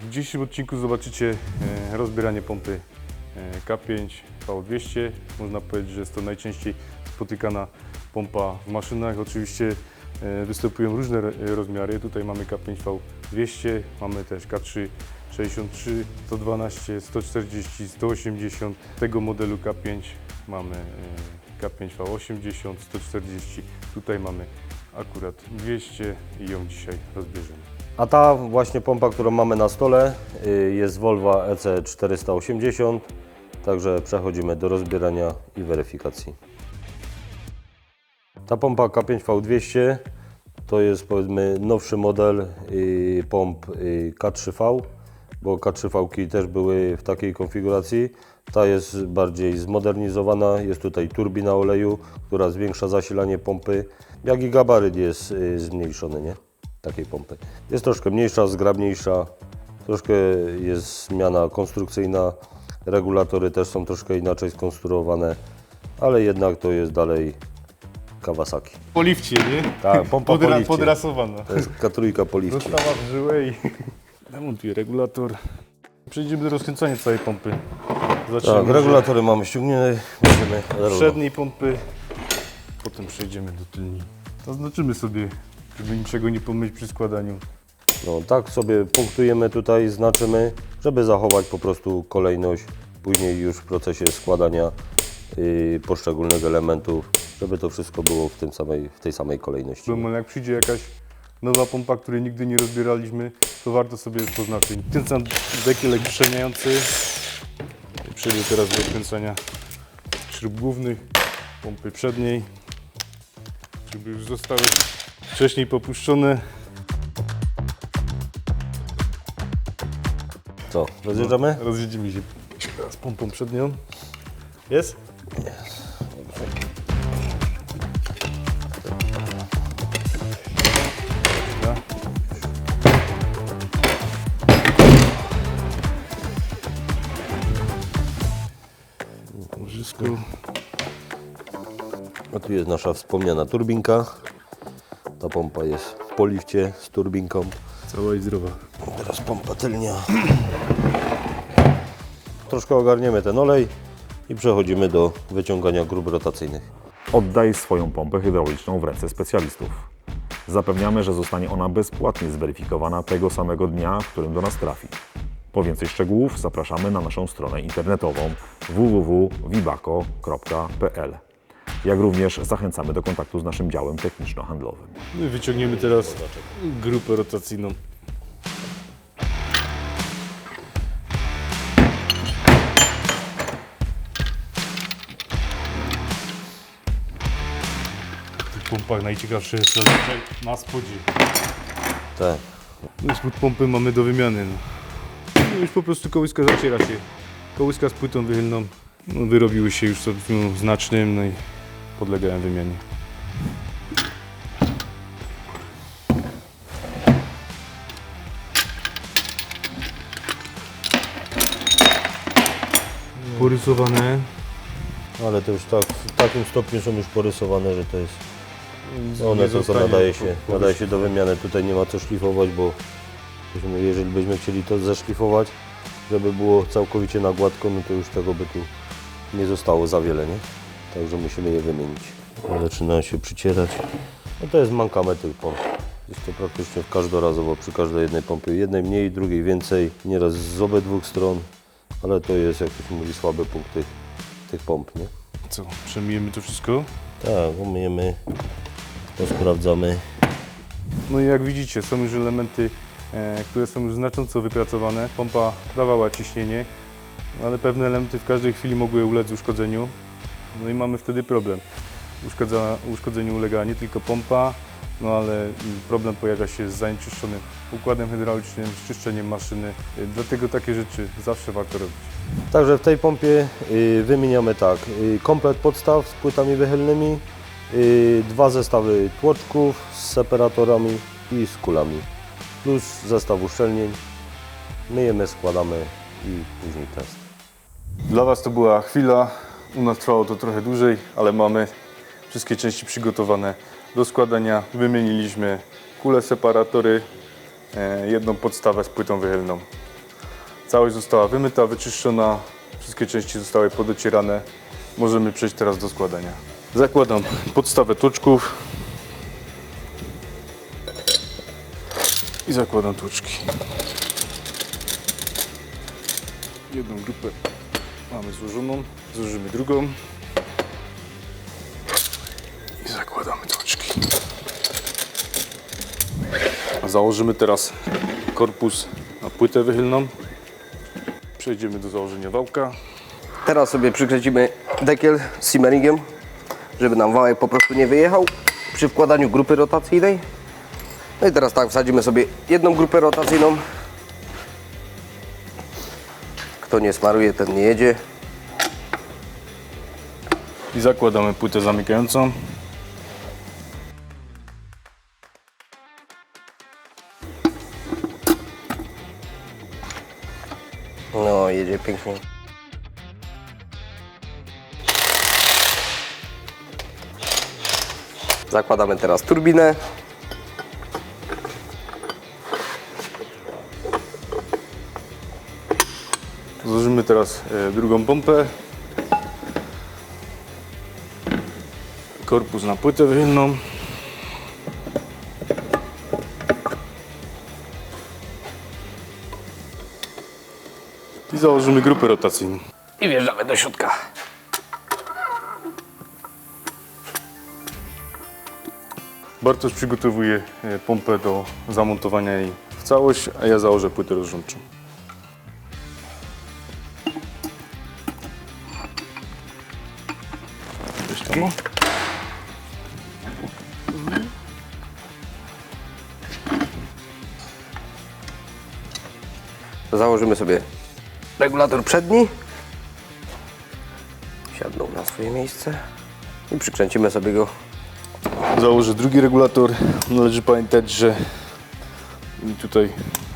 W dzisiejszym odcinku zobaczycie e, rozbieranie pompy e, K5 V200. Można powiedzieć, że jest to najczęściej spotykana pompa w maszynach. Oczywiście e, występują różne rozmiary. Tutaj mamy K5 V200, mamy też K3 63, 112, 140, 180. Tego modelu K5 mamy e, K5 V80, 140. Tutaj mamy akurat 200 i ją dzisiaj rozbierzemy. A ta właśnie pompa, którą mamy na stole y, jest Volvo E EC480, także przechodzimy do rozbierania i weryfikacji. Ta pompa K5V200 to jest powiedzmy nowszy model y, pomp y, K3V, bo K3V też były w takiej konfiguracji. Ta jest bardziej zmodernizowana, jest tutaj turbina oleju, która zwiększa zasilanie pompy, jak i gabaryt jest zmniejszony, nie? Takiej pompy. Jest troszkę mniejsza, zgrabniejsza, troszkę jest zmiana konstrukcyjna, regulatory też są troszkę inaczej skonstruowane, ale jednak to jest dalej Kawasaki. Po lifcie, nie? Tak, pompa po lifcie. Podrasowana. To jest K3 po lifcie. Została w żyłę i demontuję regulator. Przejdziemy do rozkręcania całej pompy. Zaczniemy Tak, regulatory mamy ściągnięte, będziemy przedniej pompy, potem przejdziemy do tylnej. Zaznaczymy sobie, żeby niczego nie pomylić przy składaniu. No, tak sobie punktujemy tutaj, znaczymy, żeby zachować po prostu kolejność później już w procesie składania yy, poszczególnych elementów, żeby to wszystko było w, tym samej, w tej samej kolejności. Bo jak przyjdzie jakaś nowa pompa, której nigdy nie rozbieraliśmy, to warto sobie poznaczyć. Ten sam dekielek uszczelniający. Przejdę teraz do kręcenia śrub głównych, pompy przedniej, żeby już zostały wcześniej popuszczone. Co, rozjeżdżamy? Rozjedziemy się teraz pompą przednią. Jest? Dobra. Łożysko. A tu jest nasza wspomniana turbinka. Ta pompa jest po lifcie z turbinką. Cała i zdrowa. Teraz pompa tylnia. Troszkę ogarniemy ten olej i przechodzimy do wyciągania grób rotacyjnych. Oddaj swoją pompę hydrauliczną w ręce specjalistów. Zapewniamy, że zostanie ona bezpłatnie zweryfikowana tego samego dnia, w którym do nas trafi. Po więcej szczegółów zapraszamy na naszą stronę internetową www.vibaco.pl. Jak również zachęcamy do kontaktu z naszym działem techniczno-handlowym. No i wyciągniemy teraz grupę rotacyjną. W tych pompach najciekawsze jest zazwyczaj na spodzie. Tak. No i spód pompy mamy do wymiany. No. No już po prostu kołyska zaciera się. Kołyska z płytą wychylną no, wyrobiły się już stopniu znacznym no i podlegają wymianie. Porysowane. Ale to już tak, w takim stopniu są już porysowane, że to jest. One Nie tylko zostanie nadaje po- się, po- nadaje się do wymiany. Tutaj nie ma co szlifować, bo byśmy- jeżeli byśmy chcieli to zeszlifować, żeby było całkowicie na gładko, no to już tego by tu nie zostało za wiele, nie? Także musimy je wymienić. Zaczynają się przycierać. No to jest mankament tych pomp. Jest to praktycznie każdorazowo przy każdej jednej pompie. Jednej mniej, drugiej więcej, nieraz z obydwu stron, ale to jest, jak to się mówi, słaby punkt tych, tych pomp, nie? Co, przemijemy to wszystko? Tak, umyjemy, posprawdzamy. No i jak widzicie, są już elementy, e, które są już znacząco wypracowane. Pompa dawała ciśnienie, ale pewne elementy w każdej chwili mogły ulec uszkodzeniu. No i mamy wtedy problem. Uszkodza, uszkodzeniu ulega nie tylko pompa, no ale problem pojawia się z zanieczyszczonym układem hydraulicznym, z czyszczeniem maszyny. E, Dlatego takie rzeczy zawsze warto robić. Także w tej pompie y, wymieniamy tak, y, komplet podstaw z płytami wychylnymi, y, dwa zestawy tłoczków z separatorami i z kulami, plus zestaw uszczelnień. Myjemy, składamy i później test. Dla Was to była chwila, u nas trwało to trochę dłużej, ale mamy wszystkie części przygotowane do składania. Wymieniliśmy kule separatory, e, jedną podstawę z płytą wychylną. Całość została wymyta, wyczyszczona, wszystkie części zostały podocierane. Możemy przejść teraz do składania. Zakładam podstawę tłuczków i zakładam tłuczki. Jedną grupę mamy złożoną, złożymy drugą i zakładamy tłuczki. Założymy teraz korpus na płytę wychylną. Przejdziemy do założenia wałka. Teraz sobie przykręcimy dekiel z simmeringiem, żeby nam wałek po prostu nie wyjechał przy wkładaniu grupy rotacyjnej. No i teraz tak, wsadzimy sobie jedną grupę rotacyjną. Kto nie smaruje, ten nie jedzie. I zakładamy płytę zamykającą. No, jedzie pięknie. Zakładamy teraz turbinę. Teraz e, drugą pompę. Korpus na płytę wychylną. I założymy grupę rotacyjną. I wjeżdżamy do środka. Bartosz przygotowuje e, pompę do zamontowania jej w całość, a ja założę płytę rozrządczą. Założymy sobie regulator przedni. Siadną na swoje miejsce. I przykręcimy sobie go Założę drugi regulator. Należy pamiętać, że tutaj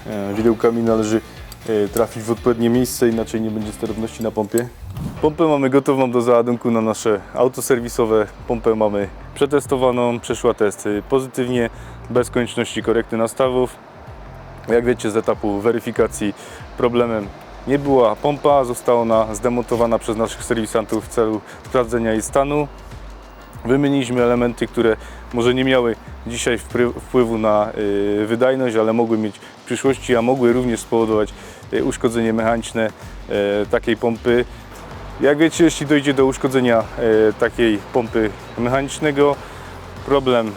e, widełkami należy e, trafić w odpowiednie miejsce, inaczej nie będzie sterowności na pompie. Pompę mamy gotową do załadunku na nasze auto serwisowe. Pompę mamy przetestowaną, przeszła testy pozytywnie, bez konieczności korekty nastawów. Jak wiecie z etapu weryfikacji problemem nie była pompa, została ona zdemontowana przez naszych serwisantów w celu sprawdzenia jej stanu. Wymieniliśmy elementy, które może nie miały dzisiaj wpływu na y, wydajność, ale mogły mieć w przyszłości, a mogły również spowodować y, uszkodzenie mechaniczne y, takiej pompy. Jak wiecie, jeśli dojdzie do uszkodzenia y, takiej pompy mechanicznego, problem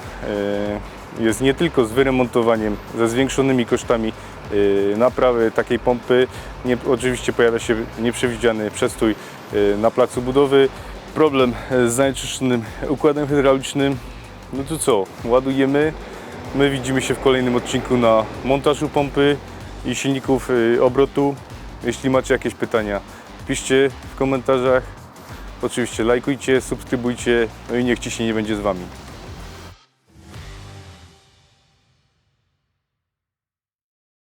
y, jest nie tylko z wyremontowaniem, ze zwiększonymi kosztami y, naprawy takiej pompy. Nie, oczywiście pojawia się nieprzewidziany przestój na placu budowy, problem z zanieczyszczonym układem hydraulicznym. No to co, ładujemy. My widzimy się w kolejnym odcinku na montażu pompy i silników obrotu. Jeśli macie jakieś pytania, piszcie w komentarzach. Oczywiście lajkujcie, subskrybujcie, no i niech ciśnienie będzie z Wami.